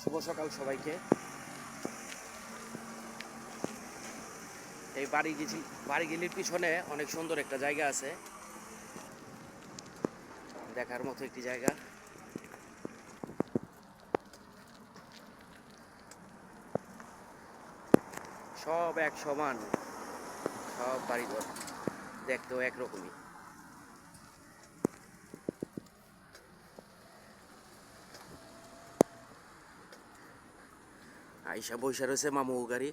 শুভ সকাল সবাইকে। এই বাড়ি গেছি, বাড়ি গেলির পিছনে অনেক সুন্দর একটা জায়গা আছে। দেখার মতো একটি জায়গা। সব এক সমান, সব বাড়িঘর, দেখতেও একরকমই। আইসা বৈশা রয়েছে মামু গাড়ি